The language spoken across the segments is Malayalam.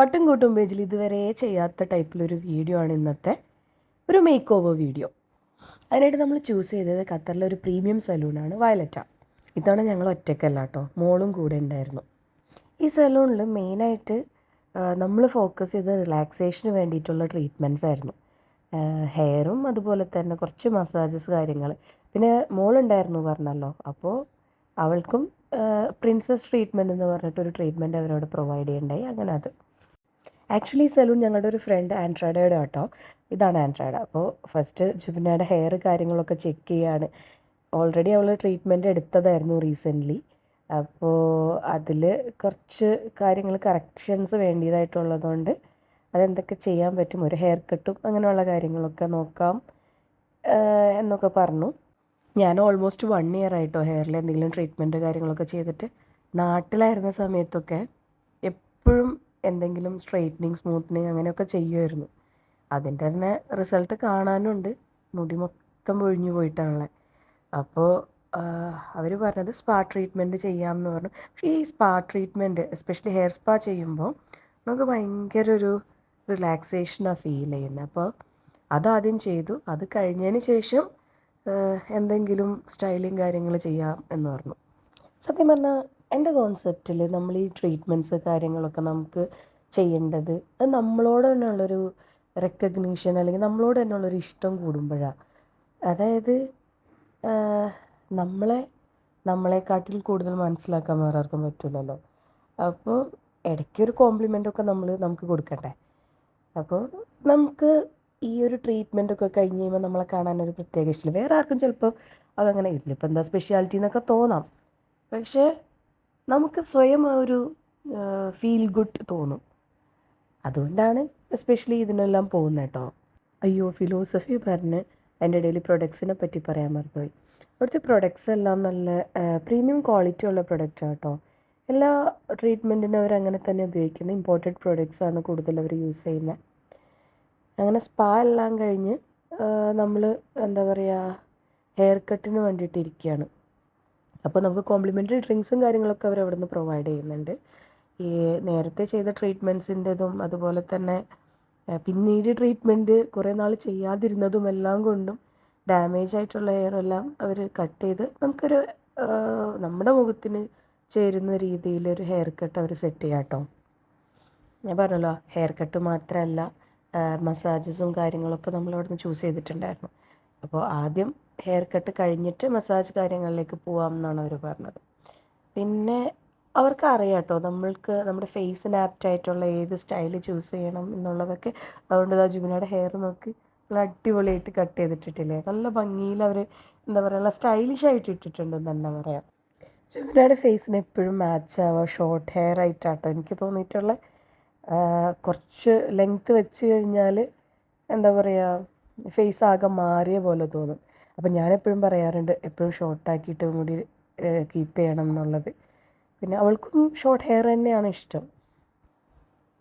പട്ടും കൂട്ടും പേജിൽ ഇതുവരെ ചെയ്യാത്ത ടൈപ്പിലൊരു വീഡിയോ ആണ് ഇന്നത്തെ ഒരു മേക്ക് ഓവർ വീഡിയോ അതിനായിട്ട് നമ്മൾ ചൂസ് ചെയ്തത് ഖത്തറിലെ ഒരു പ്രീമിയം സലൂണാണ് വയലറ്റ. ഇത്തവണ ഞങ്ങൾ ഒറ്റയ്ക്കല്ല കേട്ടോ മോളും കൂടെ ഉണ്ടായിരുന്നു. ഈ സലൂണിൽ മെയിനായിട്ട് നമ്മൾ ഫോക്കസ് ചെയ്ത റിലാക്സേഷന് വേണ്ടിയിട്ടുള്ള ട്രീറ്റ്മെന്റ്സ് ആയിരുന്നു. ഹെയറും അതുപോലെ തന്നെ കുറച്ച് മസാജസ് കാര്യങ്ങൾ പിന്നെ മോളുണ്ടായിരുന്നു പറഞ്ഞല്ലോ അപ്പോൾ അവൾക്കും പ്രിൻസസ് ട്രീറ്റ്മെന്റ് എന്ന് പറഞ്ഞിട്ടൊരു ട്രീറ്റ്മെന്റ് അവരോട് പ്രൊവൈഡ് ചെയ്യണ്ടായി അങ്ങനെ അത്. ആക്ച്വലി സലൂൺ ഞങ്ങളുടെ ഒരു ഫ്രണ്ട് ആൻഡ്രോയിഡയുടെ കേട്ടോ ഇതാണ് ആൻഡ്രോയിഡ്. അപ്പോൾ ഫസ്റ്റ് ജുബിനയുടെ ഹെയർ കാര്യങ്ങളൊക്കെ ചെക്ക് ചെയ്യാണ്. ഓൾറെഡി അവൾ ട്രീറ്റ്മെന്റ് എടുത്തതായിരുന്നു റീസെന്റ്ലി അപ്പോൾ അതിൽ കുറച്ച് കാര്യങ്ങൾ കറക്ഷൻസ് വേണ്ടിയതായിട്ടുള്ളതുകൊണ്ട് അതെന്തൊക്കെ ചെയ്യാൻ പറ്റും ഒരു ഹെയർ കട്ടും അങ്ങനെയുള്ള കാര്യങ്ങളൊക്കെ നോക്കാം എന്നൊക്കെ പറഞ്ഞു. ഞാൻ ഓൾമോസ്റ്റ് വൺ ഇയർ ആയിട്ടോ ഹെയറിൽ എന്തെങ്കിലും ട്രീറ്റ്മെന്റ് കാര്യങ്ങളൊക്കെ ചെയ്തിട്ട് നാട്ടിലായിരുന്ന സമയത്തൊക്കെ എപ്പോഴും എന്തെങ്കിലും സ്ട്രെയിറ്റനിങ് സ്മൂത്തനിങ് അങ്ങനെയൊക്കെ ചെയ്യുമായിരുന്നു അതിന്റെ തന്നെ റിസൾട്ട് കാണാനുണ്ട്. മുടി മൊത്തം പൊഴിഞ്ഞു പോയിട്ടാണുള്ളത് അപ്പോൾ അവർ പറഞ്ഞത് സ്പാ ട്രീറ്റ്മെന്റ് ചെയ്യാമെന്ന് പറഞ്ഞു. പക്ഷേ ഈ spa treatment especially hair spa ചെയ്യുമ്പോൾ നമുക്ക് ഭയങ്കര ഒരു റിലാക്സേഷനാണ് ഫീൽ ചെയ്യുന്നത്. അപ്പോൾ അതാദ്യം ചെയ്തു. അത് കഴിഞ്ഞതിന് ശേഷം എന്തെങ്കിലും സ്റ്റൈലിങ് കാര്യങ്ങൾ ചെയ്യാം എന്ന് പറഞ്ഞു. സത്യം പറഞ്ഞാൽ എന്റെ കോൺസെപ്റ്റിൽ നമ്മൾ ഈ ട്രീറ്റ്മെന്റ്സ് കാര്യങ്ങളൊക്കെ നമുക്ക് ചെയ്യേണ്ടത് അത് നമ്മളോട് തന്നെയുള്ളൊരു റെക്കഗ്നീഷൻ അല്ലെങ്കിൽ നമ്മളോട് തന്നെയുള്ളൊരു ഇഷ്ടം കൂടുമ്പോഴാണ് അതായത് നമ്മളെ നമ്മളെക്കാട്ടിൽ കൂടുതൽ മനസ്സിലാക്കാൻ വേറെ ആർക്കും പറ്റില്ലല്ലോ അപ്പോൾ ഇടയ്ക്ക് ഇടയ്ക്കൊരു കോംപ്ലിമെന്റൊക്കെ നമ്മൾ നമുക്ക് കൊടുക്കട്ടെ. അപ്പോൾ നമുക്ക് ഈ ഒരു ട്രീറ്റ്മെന്റ് ഒക്കെ കഴിഞ്ഞ് കഴിയുമ്പോൾ നമ്മളെ കാണാനൊരു പ്രത്യേക ഇഷ്ടമില്ല വേറെ ആർക്കും ചിലപ്പോൾ അതങ്ങനെ ഇതിലിപ്പോൾ എന്താ സ്പെഷ്യാലിറ്റി എന്നൊക്കെ തോന്നാം. പക്ഷേ നമുക്ക് സ്വയം ഒരു ഫീൽ ഗുഡ് തോന്നും. അതുകൊണ്ടാണ് എസ്പെഷ്യലി ഇതിനെല്ലാം പോകുന്നത് കേട്ടോ അയ്യോ ഫിലോസഫി പറഞ്ഞ് എന്റെ ഡെയിലി പ്രൊഡക്ട്സിനെ പറ്റി പറയാൻ മറന്നുപോയി. അവിടുത്തെ പ്രൊഡക്ട്സ് എല്ലാം നല്ല പ്രീമിയം ക്വാളിറ്റി ഉള്ള പ്രൊഡക്റ്റാണ് കേട്ടോ എല്ലാ ട്രീറ്റ്മെന്റിനും അവർ അങ്ങനെ തന്നെ ഉപയോഗിക്കുന്നത് ഇമ്പോർട്ടഡ് പ്രൊഡക്ട്സാണ് ആണ് കൂടുതൽ അവർ യൂസ് ചെയ്യുന്നത് അങ്ങനെ സ്പാ എല്ലാം കഴിഞ്ഞ് നമ്മൾ എന്താ പറയുക ഹെയർ കട്ടിന് വേണ്ടിയിട്ട് ഇരിക്കുകയാണ് അപ്പോൾ നമുക്ക് കോംപ്ലിമെന്ററി ഡ്രിങ്ക്സും കാര്യങ്ങളൊക്കെ അവർ അവിടെ നിന്ന് പ്രൊവൈഡ് ചെയ്യുന്നുണ്ട്. ഈ നേരത്തെ ചെയ്ത ട്രീറ്റ്മെന്റ്സിന്റെതും അതുപോലെ തന്നെ പിന്നീട് ട്രീറ്റ്മെന്റ് കുറേ നാൾ ചെയ്യാതിരുന്നതും എല്ലാം കൊണ്ടും ഡാമേജ് ആയിട്ടുള്ള ഹെയർ എല്ലാം അവർ കട്ട് ചെയ്ത് നമുക്കൊരു നമ്മുടെ മുഖത്തിന് ചേരുന്ന രീതിയിൽ ഒരു ഹെയർ കട്ട് അവർ സെറ്റ് ചെയ്യാം കേട്ടോ. ഞാൻ പറഞ്ഞല്ലോ ഹെയർ കട്ട് മാത്രമല്ല മസാജസും കാര്യങ്ങളൊക്കെ നമ്മൾ നിന്ന് ചൂസ് ചെയ്തിട്ടുണ്ടായിരുന്നു. അപ്പോൾ ആദ്യം ഹെയർ കട്ട് കഴിഞ്ഞിട്ട് മസാജ് കാര്യങ്ങളിലേക്ക് പോവാം എന്നാണ് അവർ പറഞ്ഞത്. പിന്നെ അവർക്ക് അറിയാം കേട്ടോ നമ്മൾക്ക് നമ്മുടെ ഫേസിന് ആപ്റ്റ് ആയിട്ടുള്ള ഏത് സ്റ്റൈൽ ചൂസ് ചെയ്യണം എന്നുള്ളതൊക്കെ. അതുകൊണ്ട് ആ ജുബിനയുടെ ഹെയർ നോക്കി നല്ല അടിപൊളിയായിട്ട് കട്ട് ചെയ്തിട്ടിട്ടില്ലേ? നല്ല ഭംഗിയിൽ അവർ എന്താ പറയുക സ്റ്റൈലിഷ് ആയിട്ട് ഇട്ടിട്ടുണ്ടെന്ന് തന്നെ പറയാം. ജുബിനയുടെ ഫേസിന് എപ്പോഴും മാച്ച് ആവുക ഷോർട്ട് ഹെയർ ആയിട്ടാട്ടോ എനിക്ക് തോന്നിയിട്ടുള്ള. കുറച്ച് ലെങ്ത്ത് വെച്ച് കഴിഞ്ഞാൽ എന്താ പറയുക ഫേസ് ആകെ മാറിയ പോലെ തോന്നും. അപ്പം ഞാനെപ്പോഴും പറയാറുണ്ട് എപ്പോഴും ഷോർട്ടാക്കിയിട്ട് കൂടി കീപ്പ് ചെയ്യണം എന്നുള്ളത്. പിന്നെ അവൾക്കും ഷോർട്ട് ഹെയർ തന്നെയാണ് ഇഷ്ടം.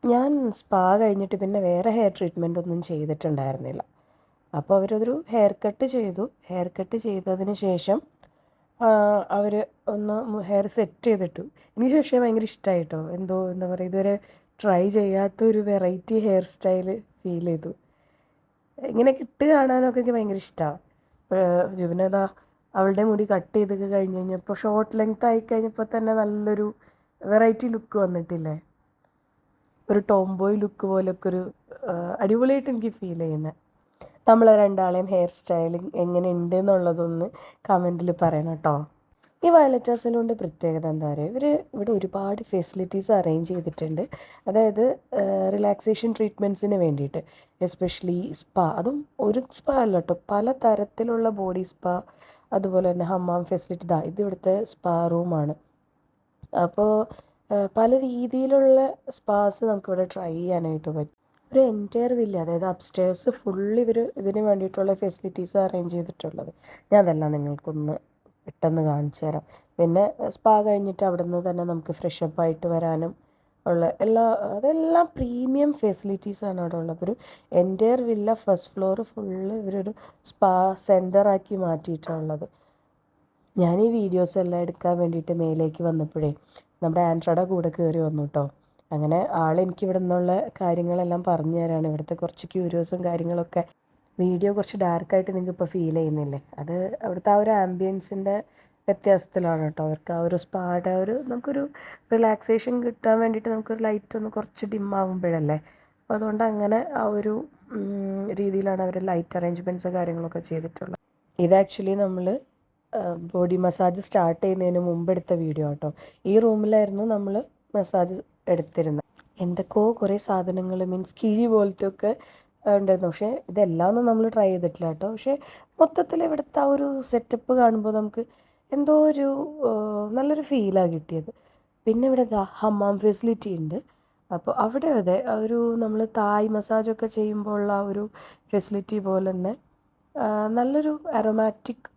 ഞാൻ സ്പാ കഴിഞ്ഞിട്ട് പിന്നെ വേറെ ഹെയർ ട്രീറ്റ്മെന്റ് ഒന്നും ചെയ്തിട്ടുണ്ടായിരുന്നില്ല. അപ്പോൾ അവരതൊരു ഹെയർ കട്ട് ചെയ്തു. ഹെയർ കട്ട് ചെയ്തതിന് ശേഷം അവർ ഒന്ന് ഹെയർ സെറ്റ് ചെയ്തിട്ടു. എനിക്ക് പക്ഷേ ഭയങ്കര ഇഷ്ടമായിട്ടോ എന്തോ എന്താ പറയുക ഇതുവരെ ട്രൈ ചെയ്യാത്തൊരു വെറൈറ്റി ഹെയർ സ്റ്റൈൽ ഫീൽ ചെയ്തു. ഇങ്ങനെ ഇട്ട് കാണാനൊക്കെ എനിക്ക് ഭയങ്കര ഇഷ്ടമാണ് ജുബിനതാ അവളുടെ മുടി കട്ട് ചെയ്തൊക്കെ കഴിഞ്ഞ് കഴിഞ്ഞപ്പോൾ ഷോർട്ട് ലെങ്ത് ആയി കഴിഞ്ഞപ്പോൾ തന്നെ നല്ലൊരു വെറൈറ്റി ലുക്ക് വന്നിട്ടില്ലേ? ഒരു ടോംബോയ് ലുക്ക് പോലൊക്കെ ഒരു അടിപൊളിയായിട്ട് എനിക്ക് ഫീൽ ചെയ്യുന്നത് നമ്മളെ രണ്ടാളെയും ഹെയർ സ്റ്റൈലിംഗ് എങ്ങനെ ഉണ്ട് എന്നുള്ളതൊന്ന് കമന്റിൽ പറയണം കേട്ടോ ഈ വയലറ്റ സലൂണിന്റെ പ്രത്യേകത എന്താ പറയുക ഇവർ ഇവിടെ ഒരുപാട് ഫെസിലിറ്റീസ് അറേഞ്ച് ചെയ്തിട്ടുണ്ട്. അതായത് റിലാക്സേഷൻ ട്രീറ്റ്മെന്റ്സിന് വേണ്ടിയിട്ട്. എസ്പെഷ്യലി സ്പാ അതും ഒരു സ്പാ അല്ല കേട്ടോ. പല തരത്തിലുള്ള ബോഡി സ്പാ അതുപോലെ തന്നെ ഹമ്മാം ഫെസിലിറ്റി ഇതാ ഇത് ഇവിടുത്തെ സ്പാ റൂമാണ് അപ്പോൾ പല രീതിയിലുള്ള സ്പാസ് നമുക്കിവിടെ ട്രൈ ചെയ്യാനായിട്ട് പറ്റും. ഒരു എന്റയർ വില്ല അതായത് അപ്സ്റ്റേഴ്സ് ഫുള്ള് ഇവർ ഇതിന് വേണ്ടിയിട്ടുള്ള ഫെസിലിറ്റീസ് അറേഞ്ച് ചെയ്തിട്ടുള്ളത്. ഞാൻ അതെല്ലാം നിങ്ങൾക്കൊന്ന് പെട്ടെന്ന് കാണിച്ചു തരാം. പിന്നെ സ്പാ കഴിഞ്ഞിട്ട് അവിടെ നിന്ന് തന്നെ നമുക്ക് ഫ്രഷ് അപ്പ് ആയിട്ട് വരാനും ഉള്ള എല്ലാ അതെല്ലാം പ്രീമിയം ഫെസിലിറ്റീസാണ് അവിടെ ഉള്ളത്. ഒരു entire villa first floor full ഇവരൊരു സ്പാ സെന്ററാക്കി മാറ്റിയിട്ടുള്ളത് ഞാൻ ഈ വീഡിയോസ് എല്ലാം എടുക്കാൻ വേണ്ടിയിട്ട് മേലേക്ക് വന്നപ്പോഴേ നമ്മുടെ ആൻഡ്രോയുടെ കൂടെ കയറി വന്നു കേട്ടോ അങ്ങനെ ആൾ എനിക്ക് ഇവിടെ നിന്നുള്ള കാര്യങ്ങളെല്ലാം പറഞ്ഞു തരാണ്. ഇവിടുത്തെ കുറച്ച് ക്യൂരിയോസും കാര്യങ്ങളൊക്കെ വീഡിയോ കുറച്ച് ഡാർക്കായിട്ട് നിങ്ങൾക്ക് ഇപ്പോൾ ഫീൽ ചെയ്യുന്നില്ലേ? അത് അവിടുത്തെ ആ ഒരു ആംബിയൻസിന്റെ വ്യത്യാസത്തിലാണ് കേട്ടോ. അവർക്ക് ആ ഒരു സ്പാടെ ഒരു നമുക്കൊരു റിലാക്സേഷൻ കിട്ടാൻ വേണ്ടിയിട്ട് നമുക്കൊരു ലൈറ്റ് ഒന്ന് കുറച്ച് ഡിം ആകുമ്പോഴല്ലേ അപ്പോൾ അതുകൊണ്ട് അങ്ങനെ ആ ഒരു രീതിയിലാണ് അവർ ലൈറ്റ് അറേഞ്ച്മെന്റ്സ് കാര്യങ്ങളൊക്കെ ചെയ്തിട്ടുള്ളത്. ഇത് ആക്ച്വലി നമ്മൾ ബോഡി മസാജ് സ്റ്റാർട്ട് ചെയ്യുന്നതിന് മുമ്പ് എടുത്ത വീഡിയോ കേട്ടോ ഈ റൂമിലായിരുന്നു നമ്മൾ മസാജ് എടുത്തിരുന്നത്. എന്തൊക്കെയോ കുറേ സാധനങ്ങൾ മീൻസ് കിഴി പോലത്തെ ഒക്കെ ഉണ്ടായിരുന്നു. പക്ഷേ ഇതെല്ലാം ഒന്നും നമ്മൾ ട്രൈ ചെയ്തിട്ടില്ല കേട്ടോ. പക്ഷേ മൊത്തത്തിൽ ഇവിടുത്തെ ആ ഒരു സെറ്റപ്പ് കാണുമ്പോൾ നമുക്ക് എന്തോ ഒരു നല്ലൊരു ഫീലാണ് കിട്ടിയത്. പിന്നെ ഇവിടെ ഹമ്മാം ഫെസിലിറ്റി ഉണ്ട്. അപ്പോൾ അവിടെ അതെ ഒരു നമ്മൾ തായ് മസാജൊക്കെ ചെയ്യുമ്പോൾ ആ ഒരു ഫെസിലിറ്റി പോലെ തന്നെ നല്ലൊരു അറോമാറ്റിക്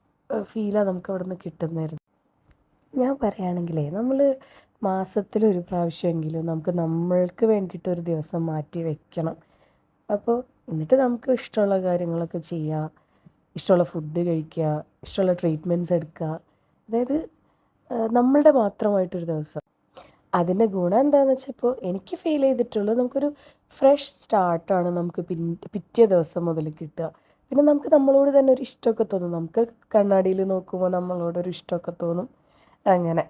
ഫീലാണ് നമുക്ക് അവിടെ നിന്ന് കിട്ടുന്നതായിരുന്നു. ഞാൻ പറയുകയാണെങ്കിലേ നമ്മൾ മാസത്തിലൊരു പ്രാവശ്യമെങ്കിലും നമുക്ക് നമ്മൾക്ക് വേണ്ടിയിട്ടൊരു ദിവസം മാറ്റി വെക്കണം. അപ്പോൾ എന്നിട്ട് നമുക്ക് ഇഷ്ടമുള്ള കാര്യങ്ങളൊക്കെ ചെയ്യുക ഇഷ്ടമുള്ള ഫുഡ് കഴിക്കുക ഇഷ്ടമുള്ള ട്രീറ്റ്മെന്റ്സ് എടുക്കുക അതായത് നമ്മളുടെ മാത്രമായിട്ടൊരു ദിവസം. അതിന്റെ ഗുണം എന്താണെന്ന് വെച്ചാൽ ഇപ്പോൾ എനിക്ക് ഫീൽ ചെയ്തിട്ടുള്ളത് നമുക്കൊരു ഫ്രഷ് സ്റ്റാർട്ടാണ് നമുക്ക് പിൻ പിറ്റേ ദിവസം മുതൽ കിട്ടുക. പിന്നെ നമുക്ക് നമ്മളോട് തന്നെ ഒരു ഇഷ്ടമൊക്കെ തോന്നും. നമുക്ക് കണ്ണാടിയിൽ നോക്കുമ്പോൾ നമ്മളോടൊരു ഇഷ്ടമൊക്കെ തോന്നും. അങ്ങനെ.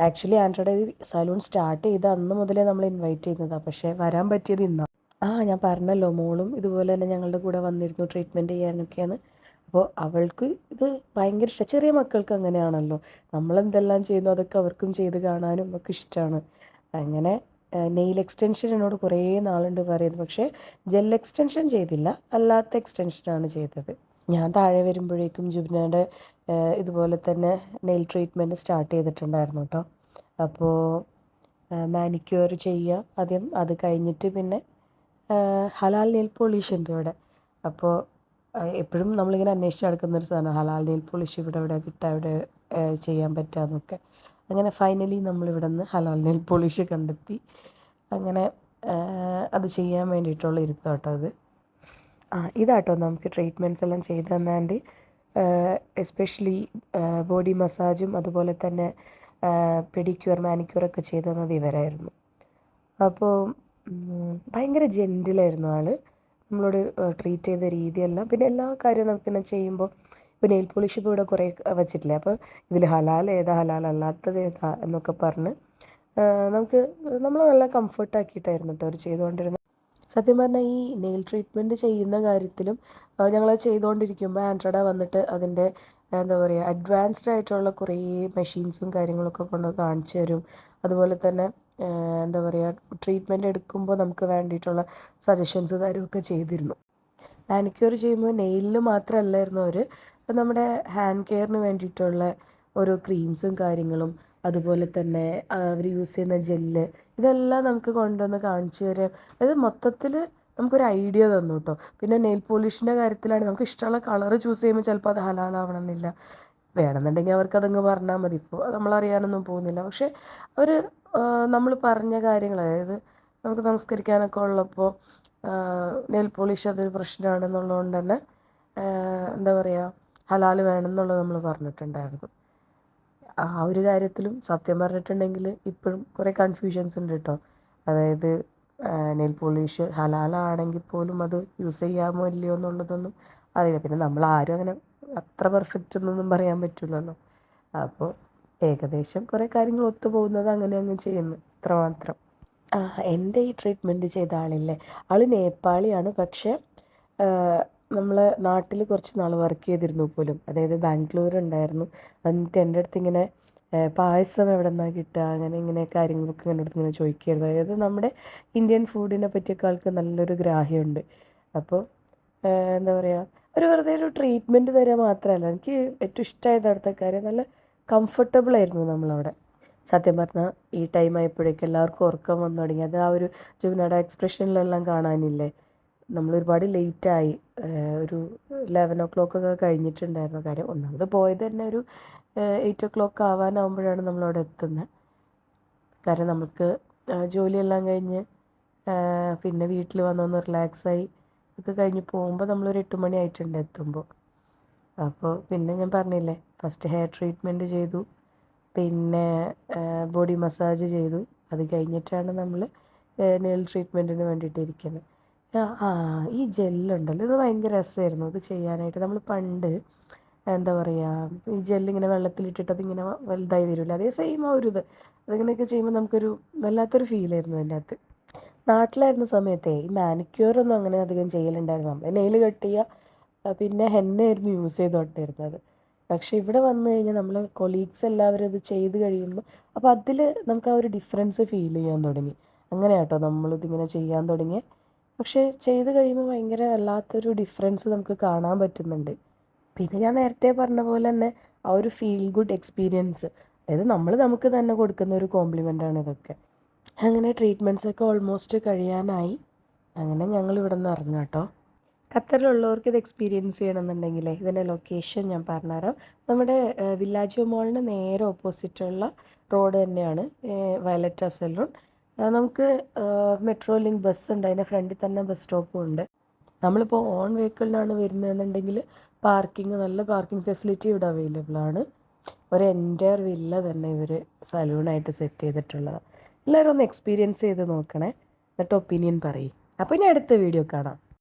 ആക്ച്വലി ആൻഡ്രോയിഡ് സലൂൺ സ്റ്റാർട്ട് ചെയ്ത് അന്ന് മുതലേ നമ്മൾ ഇൻവൈറ്റ് ചെയ്യുന്നതാണ് പക്ഷേ വരാൻ പറ്റിയത് ഇന്നാണ് ആ ഞാൻ പറഞ്ഞല്ലോ മോളും ഇതുപോലെ തന്നെ ഞങ്ങളുടെ കൂടെ വന്നിരുന്നു ട്രീറ്റ്മെന്റ് ചെയ്യാനൊക്കെയാണ് അപ്പോൾ അവൾക്ക് ഇത് ഭയങ്കര ഇഷ്ടം. ചെറിയ മക്കൾക്ക് അങ്ങനെയാണല്ലോ. നമ്മളെന്തെല്ലാം ചെയ്യുന്നു അതൊക്കെ അവർക്കും ചെയ്ത് കാണാനും ഒക്കെ ഇഷ്ടമാണ് അങ്ങനെ നെയിൽ എക്സ്റ്റൻഷൻ എന്നോട് കുറേ നാളുണ്ട് പറയുന്നത്. പക്ഷേ ജെൽ എക്സ്റ്റൻഷൻ ചെയ്തില്ല. അല്ലാത്ത എക്സ്റ്റൻഷനാണ് ചെയ്തത്. ഞാൻ താഴെ വരുമ്പോഴേക്കും ജുബിനയുടെ ഇതുപോലെ തന്നെ നെയിൽ ട്രീറ്റ്മെന്റ് സ്റ്റാർട്ട് ചെയ്തിട്ടുണ്ടായിരുന്നു കേട്ടോ അപ്പോൾ മാനിക്യൂർ ചെയ്യുക ആദ്യം അത് കഴിഞ്ഞിട്ട് പിന്നെ ഹലാൽ നെയിൽ പോളിഷ് ഉണ്ട് ഇവിടെ. അപ്പോൾ എപ്പോഴും നമ്മളിങ്ങനെ അന്വേഷിച്ച് നടക്കുന്ന ഒരു സാധനം ഹലാൽ നെയിൽ പോളിഷ് ഇവിടെ ഇവിടെ കിട്ടുക ഇവിടെ ചെയ്യാൻ പറ്റാന്നൊക്കെ അങ്ങനെ ഫൈനലി നമ്മളിവിടെ നിന്ന് ഹലാൽ നെയിൽ പോളിഷ് കണ്ടെത്തി. അങ്ങനെ അത് ചെയ്യാൻ വേണ്ടിയിട്ടുള്ള ഇരുത്താട്ടോ അത്. ആ ഇതാട്ടോ നമുക്ക് ട്രീറ്റ്മെന്റ്സ് എല്ലാം ചെയ്ത് തന്നാണ്ട്. എസ്പെഷ്യലി ബോഡി മസാജും അതുപോലെ തന്നെ പെഡിക്യൂർ മാനിക്യൂറൊക്കെ ചെയ്തു തന്നത് ഇവരായിരുന്നു. അപ്പോൾ ഭയങ്കര ജെന്റിലായിരുന്നു ആൾ നമ്മളോട് ട്രീറ്റ് ചെയ്ത രീതിയെല്ലാം. പിന്നെ എല്ലാ കാര്യവും നമുക്കിങ്ങനെ ചെയ്യുമ്പോൾ ഇപ്പോൾ നെയിൽ പോളിഷ് ഇപ്പോൾ ഇവിടെ കുറേ വെച്ചിട്ടില്ലേ? അപ്പോൾ ഇതിൽ ഹലാൽ ഏതാ ഹലാൽ അല്ലാത്തത് ഏതാ എന്നൊക്കെ പറഞ്ഞ് നമുക്ക് നമ്മൾ നല്ല കംഫർട്ടാക്കിയിട്ടായിരുന്നു കേട്ടോ അവർ ചെയ്തുകൊണ്ടിരുന്നത് സത്യം പറഞ്ഞാൽ ഈ നെയിൽ ട്രീറ്റ്മെന്റ് ചെയ്യുന്ന കാര്യത്തിലും ഞങ്ങൾ ചെയ്തുകൊണ്ടിരിക്കുമ്പോൾ ആൻഡ്രോയിഡ വന്നിട്ട് അതിന്റെ എന്താ പറയുക അഡ്വാൻസ്ഡ് ആയിട്ടുള്ള കുറേ മെഷീൻസും കാര്യങ്ങളൊക്കെ കൊണ്ട് കാണിച്ചു തരും. അതുപോലെ തന്നെ എന്താ പറയുക ട്രീറ്റ്മെന്റ് എടുക്കുമ്പോൾ നമുക്ക് വേണ്ടിയിട്ടുള്ള സജഷൻസ് തരുമൊക്കെ ചെയ്തിരുന്നു. മാനിക്യൂർ ചെയ്യുമ്പോൾ നെയിലിൽ മാത്രമല്ലായിരുന്നു അവർ നമ്മുടെ ഹാൻഡ് കെയറിന് വേണ്ടിയിട്ടുള്ള ഓരോ ക്രീംസും കാര്യങ്ങളും അതുപോലെ തന്നെ അവർ യൂസ് ചെയ്യുന്ന ജെല്ല് ഇതെല്ലാം നമുക്ക് കൊണ്ടുവന്ന് കാണിച്ചു തരാം അതായത് മൊത്തത്തിൽ നമുക്കൊരു ഐഡിയ തന്നു കേട്ടോ പിന്നെ നെയിൽ പോളിഷിന്റെ കാര്യത്തിലാണ് നമുക്ക് ഇഷ്ടമുള്ള കളർ ചൂസ് ചെയ്യുമ്പോൾ ചിലപ്പോൾ അത് ഹലാലാവണമെന്നില്ല. വേണമെന്നുണ്ടെങ്കിൽ അവർക്ക് അവർക്കതങ്ങ് പറഞ്ഞാൽ മതി. ഇപ്പോൾ നമ്മളറിയാനൊന്നും പോകുന്നില്ല. പക്ഷേ അവർ നമ്മൾ പറഞ്ഞ കാര്യങ്ങൾ അതായത് നമുക്ക് നമസ്കരിക്കാനൊക്കെ ഉള്ളപ്പോൾ നെയിൽ പോളിഷ് അതൊരു പ്രശ്നമാണെന്നുള്ളതുകൊണ്ട് തന്നെ എന്താ പറയുക ഹലാൽ വേണമെന്നുള്ളത് നമ്മൾ പറഞ്ഞിട്ടുണ്ടായിരുന്നു. ആ ഒരു കാര്യത്തിലും സത്യം പറഞ്ഞിട്ടുണ്ടെങ്കിൽ ഇപ്പോഴും കുറേ കൺഫ്യൂഷൻസ് ഉണ്ട് കേട്ടോ അതായത് നെയിൽ പോളിഷ് ഹലാലാണെങ്കിൽ പോലും അത് യൂസ് ചെയ്യാമോ ഇല്ലയോ എന്നുള്ളതൊന്നും അറിയില്ല. പിന്നെ നമ്മൾ ആരും അങ്ങനെ അത്ര പെർഫെക്റ്റ് എന്നൊന്നും പറയാൻ പറ്റില്ലല്ലോ. അപ്പോൾ ഏകദേശം കുറേ കാര്യങ്ങൾ ഒത്തുപോകുന്നത് അങ്ങനെ അങ്ങ് ചെയ്യുന്നു ഇത്രമാത്രം ആ എന്റെ ഈ ട്രീറ്റ്മെന്റ് ചെയ്ത ആളില്ലേ? ആൾ നേപ്പാളിയാണ് പക്ഷേ നമ്മൾ നാട്ടിൽ കുറച്ച് നാൾ വർക്ക് ചെയ്തിരുന്നു പോലും. അതായത് ബാംഗ്ലൂർ ഉണ്ടായിരുന്നു എന്നിട്ട് എന്റെ അടുത്ത് ഇങ്ങനെ പായസം എവിടെ നിന്നാണ് കിട്ടുക? അങ്ങനെ ഇങ്ങനെ കാര്യങ്ങളൊക്കെ എന്റെ അടുത്ത് ഇങ്ങനെ ചോദിക്കുമായിരുന്നു അതായത് നമ്മുടെ ഇന്ത്യൻ ഫുഡിനെ പറ്റിയൊക്കെ ആൾക്ക് നല്ലൊരു ഗ്രാഹ്യമുണ്ട്. അപ്പോൾ എന്താ പറയുക ഒരു വെറുതെ ഒരു ട്രീറ്റ്മെന്റ് തരിക മാത്രമല്ല. എനിക്ക് ഏറ്റവും ഇഷ്ടമായത് അവിടുത്തെ കാര്യം നല്ല കംഫർട്ടബിൾ ആയിരുന്നു നമ്മളവിടെ. സത്യം പറഞ്ഞാൽ ഈ ടൈം ആയപ്പോഴേക്കും എല്ലാവർക്കും ഉറക്കം വന്നു തുടങ്ങി. അത് ആ ഒരു ജുവിനയുടെ എക്സ്പ്രഷനിലെല്ലാം കാണാനില്ലേ? നമ്മൾ ഒരുപാട് ലേറ്റായി ഒരു ലെവൻ ഓ ക്ലോക്ക് ഒക്കെ കഴിഞ്ഞിട്ടുണ്ടായിരുന്നു കാര്യം. ഒന്നാമത് പോയത് തന്നെ ഒരു എയ്റ്റ് ഓ ക്ലോക്ക് ആവാനാവുമ്പോഴാണ് നമ്മളവിടെ എത്തുന്നത് കാരണം നമുക്ക് ജോലിയെല്ലാം കഴിഞ്ഞ് പിന്നെ വീട്ടിൽ വന്നൊന്ന് റിലാക്സായി ഒക്കെ കഴിഞ്ഞ് പോകുമ്പോൾ നമ്മളൊരു എട്ട് മണി ആയിട്ടുണ്ട് എത്തുമ്പോൾ അപ്പോൾ പിന്നെ ഞാൻ പറഞ്ഞില്ലേ ഫസ്റ്റ് ഹെയർ ട്രീറ്റ്മെന്റ് ചെയ്തു പിന്നെ ബോഡി മസാജ് ചെയ്തു. അത് കഴിഞ്ഞിട്ടാണ് നമ്മൾ നെയിൽ ട്രീറ്റ്മെന്റിന് വേണ്ടിയിട്ട് ഇരിക്കുന്നത് ആ ഈ ജെല്ലുണ്ടല്ലോ ഇത് ഭയങ്കര രസമായിരുന്നു. ഇത് ചെയ്യാനായിട്ട് നമ്മൾ പണ്ട് എന്താ പറയുക ഈ ജെല്ലിങ്ങനെ വെള്ളത്തിലിട്ടിട്ട് അതിങ്ങനെ വലുതായി വരില്ല അതേ സെയിം ആ ഒരു ഇത്. അതിങ്ങനെയൊക്കെ ചെയ്യുമ്പോൾ നമുക്കൊരു വല്ലാത്തൊരു ഫീലായിരുന്നു അതിന്റെ അകത്ത് നാട്ടിലായിരുന്ന സമയത്തെ ഈ മാനിക്യൂറൊന്നും അങ്ങനെ അധികം ചെയ്യലുണ്ടായിരുന്നു നമ്മൾ നെയിൽ കട്ട് ചെയ്യുക പിന്നെ ഹെന്നയായിരുന്നു യൂസ് ചെയ്തുകൊണ്ടിരുന്നത് പക്ഷേ ഇവിടെ വന്നു കഴിഞ്ഞാൽ നമ്മൾ കൊളീഗ്സ് എല്ലാവരും ഇത് ചെയ്ത് കഴിയുമ്പോൾ അപ്പോൾ അതിൽ നമുക്ക് ആ ഒരു ഡിഫറൻസ് ഫീൽ ചെയ്യാൻ തുടങ്ങി. അങ്ങനെ കേട്ടോ നമ്മളിതിങ്ങനെ ചെയ്യാൻ തുടങ്ങി പക്ഷേ ചെയ്ത് കഴിയുമ്പോൾ ഭയങ്കര വല്ലാത്തൊരു ഡിഫറൻസ് നമുക്ക് കാണാൻ പറ്റുന്നുണ്ട്. പിന്നെ ഞാൻ നേരത്തെ പറഞ്ഞ പോലെ തന്നെ ആ ഒരു ഫീൽ ഗുഡ് എക്സ്പീരിയൻസ് അതായത് നമ്മൾ നമുക്ക് തന്നെ കൊടുക്കുന്ന ഒരു കോംപ്ലിമെന്റാണ് ഇതൊക്കെ. അങ്ങനെ ട്രീറ്റ്മെന്റ്സൊക്കെ ഓൾമോസ്റ്റ് കഴിയാനായി. അങ്ങനെ ഞങ്ങൾ ഇവിടെ നിന്ന് ഇറങ്ങാം കേട്ടോ. ഖത്തറിലുള്ളവർക്ക് ഇത് എക്സ്പീരിയൻസ് ചെയ്യണമെന്നുണ്ടെങ്കിൽ ഇതിന്റെ ലൊക്കേഷൻ ഞാൻ പറഞ്ഞുതരാം. നമ്മുടെ വില്ലാജോ മോളിന് നേരെ ഓപ്പോസിറ്റുള്ള റോഡ് തന്നെയാണ് വയലറ്റ് സലൂൺ നമുക്ക് മെട്രോ ലിങ്ക് ബസ് ഉണ്ട് അതിന്റെ ഫ്രണ്ടിൽ തന്നെ ബസ് സ്റ്റോപ്പും ഉണ്ട്. നമ്മളിപ്പോൾ ഓൺ വെഹിക്കിളിനാണ് വരുന്നതെന്നുണ്ടെങ്കിൽ പാർക്കിംഗ് നല്ല പാർക്കിംഗ് ഫെസിലിറ്റി ഇവിടെ അവൈലബിൾ ആണ്. ഒരു എന്റയർ വില്ല തന്നെ ഇവർ സലൂണായിട്ട് സെറ്റ് ചെയ്തിട്ടുള്ളതാണ്. എല്ലാവരും ഒന്ന് എക്സ്പീരിയൻസ് ചെയ്ത് നോക്കണേ. എന്നിട്ട് ഒപ്പീനിയൻ പറയും. അപ്പോൾ ഇനി അടുത്ത വീഡിയോ കാണാം.